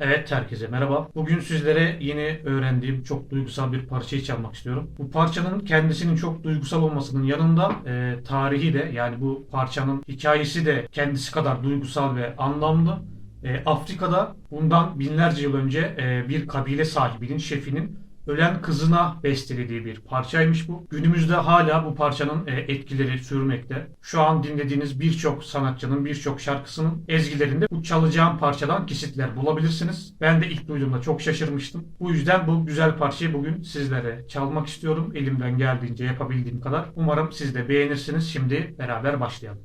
Evet herkese merhaba. Bugün sizlere yeni öğrendiğim çok duygusal bir parçayı çalmak istiyorum. Bu parçanın kendisinin çok duygusal olmasının yanında e, tarihi de yani bu parçanın hikayesi de kendisi kadar duygusal ve anlamlı. E, Afrika'da bundan binlerce yıl önce e, bir kabile sahibinin, şefinin ölen kızına bestelediği bir parçaymış bu. Günümüzde hala bu parçanın e, etkileri sürmekte. Şu an dinlediğiniz birçok sanatçının, birçok şarkısının ezgilerinde bu çalacağım parçadan kesitler bulabilirsiniz. Ben de ilk duyduğumda çok şaşırmıştım. Bu yüzden bu güzel parçayı bugün sizlere çalmak istiyorum. Elimden geldiğince yapabildiğim kadar. Umarım siz de beğenirsiniz. Şimdi beraber başlayalım.